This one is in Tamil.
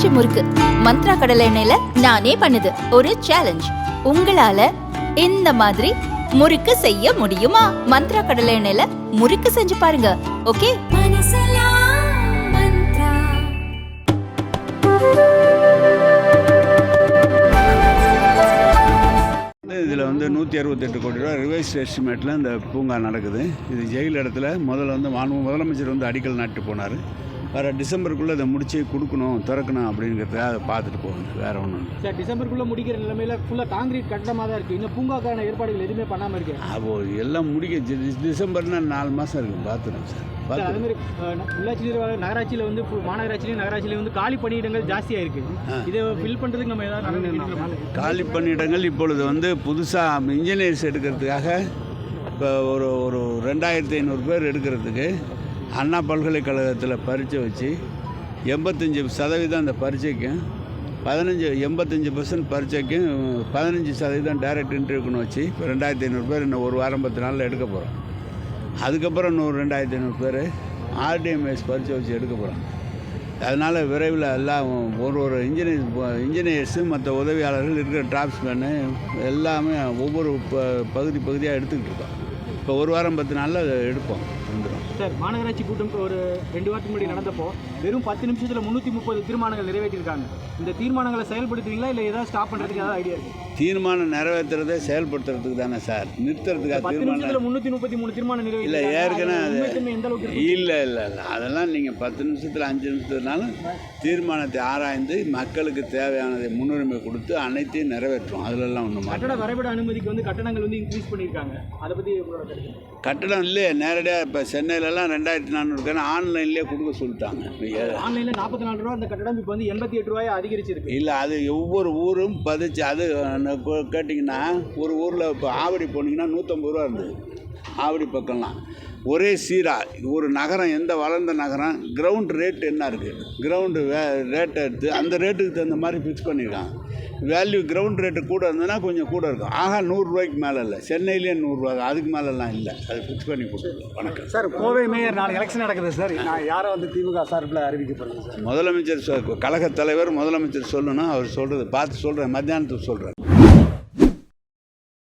பஞ்சு முறுக்கு. மந்த்ரா கடலை எண்ணெயில நானே பண்ணுது. ஒரு சேலஞ்ச் உங்களால இந்த மாதிரி முறுக்கு செய்ய முடியுமா? மந்த்ரா கடலை எண்ணெயில முறுக்கு செஞ்சு பாருங்க. ஓகே? இதில் வந்து நூற்றி அறுபத்தெட்டு கோடி ரூபா ரிவைஸ் எஸ்டிமேட்டில் இந்த பூங்கா நடக்குது. இது ஜெயில் இடத்துல முதல்ல வந்து மாண்பு முதலமைச்சர் வந்து அடிக்கல் நாட்டு போனார். வர டிசம்பருக்குள்ளே இதை முடிச்சு கொடுக்கணும் திறக்கணும் அப்படிங்கிறத அதை பார்த்துட்டு போகணும். வேறு ஒன்றும் சார் டிசம்பருக்குள்ள முடிக்கிற நிலைமையில ஃபுல்லா காங்கிரீட் கட்டமாக தான் இருக்கு. இன்னும் பூங்காக்கான ஏற்பாடுகள் எதுவுமே பண்ணாம இருக்கு. அப்போ எல்லாம் முடிக்க டிசம்பர்னா நாலு மாதம் இருக்குது பார்த்துடும் சார். சார் அதே பார்த்து மாதிரி அஹ், உள்ளாட்சி நிர்வாக நகராட்சியில வந்து மாநகராட்சியிலும் நகராட்சியிலும் வந்து காலி பணியிடங்கள் ஜாஸ்தியா இருக்கு. இதை ஃபில் பண்றதுக்கு நம்ம ஏதாவது? காலி பணியிடங்கள் இப்பொழுது வந்து புதுசாக இன்ஜினியர்ஸ் எடுக்கிறதுக்காக இப்போ ஒரு ஒரு ரெண்டாயிரத்தி ஐநூறு பேர் எடுக்கிறதுக்கு அண்ணா பல்கலைக்கழகத்தில் பரீட்சை வச்சு எண்பத்தஞ்சு சதவீதம் அந்த பரீட்சைக்கும் பதினஞ்சு எண்பத்தஞ்சு பர்சன்ட் பரீட்சைக்கும் பதினஞ்சு சதவீதம் டைரக்ட் இன்டர்வியூக்குன்னு வச்சு இப்போ ரெண்டாயிரத்தி ஐநூறு பேர் இன்னும் ஒரு வாரம் பத்து நாளில் எடுக்க போகிறோம் அதுக்கப்புறம் இன்னொரு ரெண்டாயிரத்தி ஐநூறு பேர் ஆர்டிஎம்எஸ் பரீட்சை வச்சு எடுக்க போகிறாங்க அதனால் விரைவில் எல்லாம் ஒரு ஒரு இன்ஜினியர் இன்ஜினியர்ஸு மற்ற உதவியாளர்கள் இருக்கிற டிராப்ஸ்மேனு எல்லாமே ஒவ்வொரு ப பகுதி பகுதியாக எடுத்துக்கிட்டு இருக்கோம். இப்போ ஒரு வாரம் பத்து நாளில் எடுப்போம். வந்துடும் சார் மாநகராட்சி கூட்டம் ஒரு ரெண்டு வாரத்துக்கு முன்னாடி நடந்தப்போ வெறும் பத்து நிமிஷத்தில் முந்நூற்றி முப்பது தீர்மானங்கள் நிறைவேற்றிருக்காங்க. இந்த தீர்மானங்களை செயல்படுத்துவீங்களா இல்லை ஏதாவது ஸ்டாப் பண்ணுறதுக்கு ஏதாவது ஐடியா இருக்குது தீர்மானம் நிறைவேற்றுறதை செயல்படுத்துறதுக்கு தானே சார்? நிறுத்துறதுக்காக தீர்மானம்? முன்னூத்தி முப்பத்தி மூணு தீர்மானம் இல்லை ஏற்கனவே? இல்லை இல்லை இல்லை. அதெல்லாம் நீங்கள் பத்து நிமிஷத்தில் அஞ்சு நிமிஷத்துனாலும் தீர்மானத்தை ஆராய்ந்து மக்களுக்கு தேவையானதை முன்னுரிமை கொடுத்து அனைத்தையும் நிறைவேற்றும் அதிலெல்லாம் ஒன்றும் கட்டட வரைபட அனுமதிக்கு வந்து கட்டணங்கள் வந்து இன்க்ரீஸ் பண்ணியிருக்காங்க. அதை கருத்து? கட்டடம் இல்லையே நேரடியாக இப்போ சென்னையிலலாம் ரெண்டாயிரத்தி நானூறுக்கான ஆன்லைன்லேயே கொடுக்க சொல்லிட்டாங்க. ஆன்லைன்ல நாற்பத்தி நாலு ரூபா அந்த கட்டடம் இப்போ வந்து எண்பத்தி எட்டு ரூபாய் அதிகரிச்சிருக்கு. இல்லை அது ஒவ்வொரு ஊரும் பதிச்சு அது கேட்டிங்கன்னா ஒரு ஊரில் இப்போ ஆவடி போனீங்கன்னா நூற்றம்பது ரூபா இருந்தது. ஆவடி பக்கம்லாம். ஒரே சீராக ஒரு நகரம் எந்த வளர்ந்த நகரம் கிரவுண்ட் ரேட் என்ன இருக்குது கிரவுண்டு வே ரேட்டை எடுத்து அந்த ரேட்டுக்கு தகுந்த மாதிரி ஃபிக்ஸ் பண்ணியிருக்காங்க வேல்யூ கிரவுண்ட் ரேட்டு கூட இருந்ததுன்னா கொஞ்சம் கூட இருக்கும். ஆகா நூறுரூவாய்க்கு மேலே இல்லை. சென்னையிலேயே நூறுரூவா அதுக்கு மேலெல்லாம் இல்லை. அது ஃபிக்ஸ் பண்ணி கொடுத்துருக்கோம் வணக்கம். சார் கோவை மேயர் நாளை எலெக்ஷன் நடக்குது சார். நான் யாரை வந்து திமுக சார்பில் அறிவிக்க போகிறேன் சார்? முதலமைச்சர் கழகத் தலைவர் முதலமைச்சர் சொல்லணும். அவர் சொல்கிறது பார்த்து சொல்கிறேன் மத்தியானத்துக்கு சொல்கிறேன்